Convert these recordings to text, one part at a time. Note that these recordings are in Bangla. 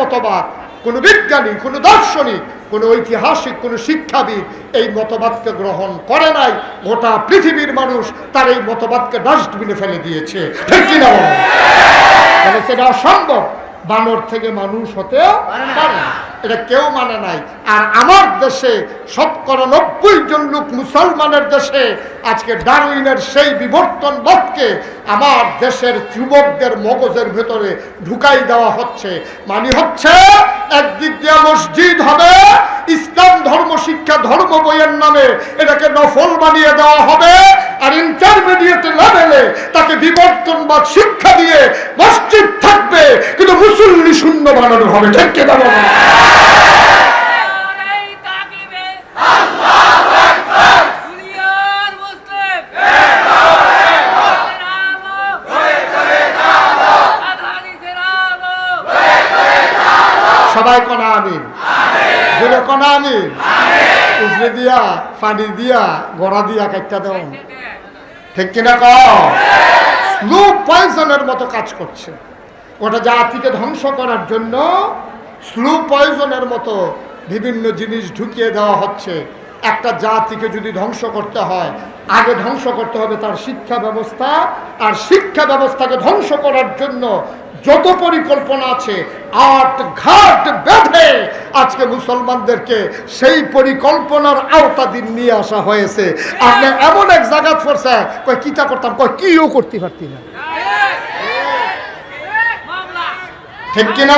মতবাদ, কোনো বিজ্ঞানী, কোনো দার্শনিক, কোনো ঐতিহাসিক, কোনো শিক্ষাবিদ এই মতবাদকে গ্রহণ করে নাই। গোটা পৃথিবীর মানুষ তার এই মতবাদকে ডাস্টবিনে ফেলে দিয়েছে। ঠিক কিনা সেটা অসম্ভব। বানর থেকে মানুষ হতে পারে না। এটা কেউ মানে নাই। আর আমার দেশে শতকরা নব্বই জন লোক মুসলমানের দেশে আজকে ডারউইনের সেই বিবর্তন বিবর্তনবোধকে আমার দেশের যুবকদের মগজের ভেতরে ঢুকাই দেওয়া হচ্ছে। মানে হচ্ছে একদিক দিয়ে মসজিদ হবে, ইসলাম ধর্ম, শিক্ষা ধর্ম বইয়ের নামে এটাকে নফল বানিয়ে দেওয়া হবে, আর ইন্টারমিডিয়েট লেভেলে তাকে বিবর্তনবাদ শিক্ষা দিয়ে মসজিদ থাকবে, কিন্তু মুসল্লি শূন্য বানানো হবে। ঠিক কে সবাই কনা আমিন। জোরে কনা আমিন। উজলে দিয়া পানি দিয়া গড়া দিয়া কাটটা দেও। ঠিক কিনা ক স্লো পয়জনের মতো কাজ করছে। ওটা জাতিকে ধ্বংস করার জন্য স্লো পয়জনের মতো বিভিন্ন জিনিস ঢুকিয়ে দেওয়া হচ্ছে। একটা জাতিকে যদি ধ্বংস করতে হয় আগে ধ্বংস করতে হবে তার শিক্ষা ব্যবস্থা। আর শিক্ষা ব্যবস্থাকে ধ্বংস করার জন্য যত পরিকল্পনা আছে, আট ঘাট বেঁধে আজকে মুসলমানদেরকে সেই পরিকল্পনার আওতাধীন নিয়ে আসা হয়েছে। আপনি এমন এক জায়গা পড়ছে কয় কিতা করতাম? কয়, কিও করতে পারতি না। ঠিক কিনা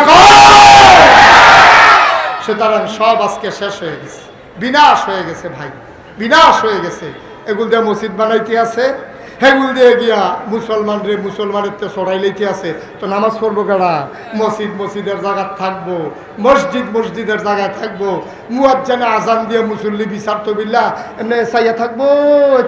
সুতরাং সব আজকে শেষ হয়ে গেছে। বিনাশ হয়ে গেছে ভাই। বিনাশ হয়ে গেছে। এগুল দিয়ে মসজিদ বানাইতে আছে। হেগুল দিয়ে গিয়া মুসলমান রে মুসলমানের তো সরাই লেখি আছে, তো নামাজ পড়ব কেডা? মসজিদ মসজিদের জায়গায় থাকব, মসজিদ মসজিদের জায়গায় থাকব মুয়াজ্জানে আজান দিয়ে মুসল্লি বিচার তো বিল্লা এমনি চাইয়া থাকব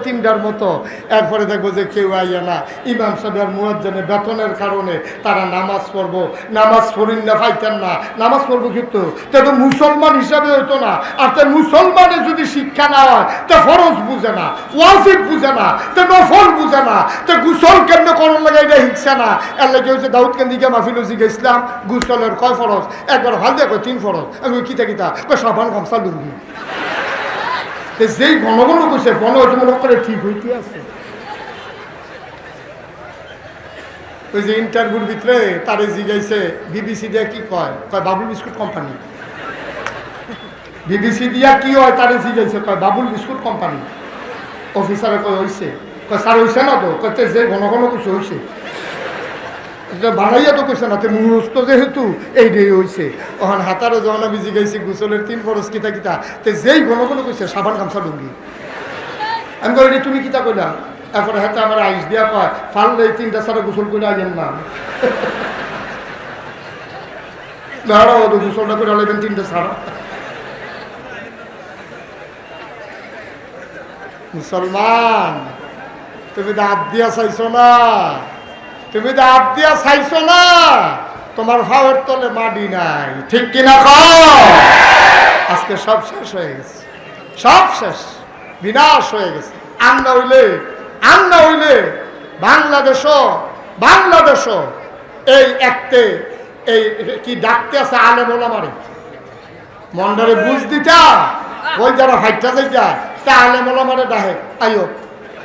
তিনটার মতো। এরপরে দেখব যে কেউ আইয়া না। ইমাম সাহেবের মুয়াজ্জানে বেতনের কারণে তারা নামাজ পড়ব। নামাজ পড়িন না, পাইতেন না। নামাজ পড়ব কিন্তু তো মুসলমান হিসাবে হতো না। আর তো মুসলমানে যদি শিক্ষা না হয়, তো ফরজ বুঝে না, ওয়াজিব বুঝে না, তো নফল বুঝে না, তো গুসল কেমনে করণ লাগে হিংসা না। এর লাগে হচ্ছে দাউদ কেন্দিকে মাহফিল হচ্ছে ইসলাম, গুসলের কয় ফরজ? একবার ভালো দেখো তিন ফরজ। আমি কিতা কিতা? সাবান, গামছা, লুঙ্গি। যেই ঘন কইছে ঘন হয়েছে মনে করে ঠিক হইতে আছে। ওই যে ইন্টারভিউর ভিতরে তারে জিগাইছে, বিবিসি দিয়া কি কয়? কয়, বাবুল বিস্কুট কোম্পানি। বিবিসি দিয়া কি হয় তারে জিগাইছে, কয়, বাবুল বিস্কুট কোম্পানি। অফিসারে কয়, হইছে। কয়, স্যার, হইছে না তো? কয় যে ঘন ঘন কিছু এটা বানাইয়া তো কইছে না মুহূর্ত যেহেতু এই দিয়ে হইছে। ওখান হাতারও যখন আমি জিগাইছি, গুসলের তিন ফরস কিতা কিতা, তে যেই ঘন ঘন কইছে, সাবান গামছা লুঙ্গি। আমি রে তুমি কিতা কইলা? এরপরে হাতে আমার আইস দিয়া কয় ফাললে এই তিনটা সারা গোসল করে আইয়েন না। দাঁড়াও তো গোসলটা করে আলাইবেন তিনটা সারা মুসলমান, তুমি দাঁত দিয়া চাইছো না। তুমি দাঁত দিয়া চাইছো না। তোমার ভাবের তলে মাটি নাই। ঠিক কিনা আজকে সব শেষ হয়ে গেছে। সব শেষ। বিনাশ হয়ে গেছে। আন্না হইলে আন্না হইলে বাংলাদেশ বাংলাদেশ এই একতে এই কি ডাকতে আছে আলেম ওলামারে? মন্ডলে বুঝ দিতা? ওই যারা ফাইটা যাইতা, তা আলেম ওলামারে ডাহে। আইও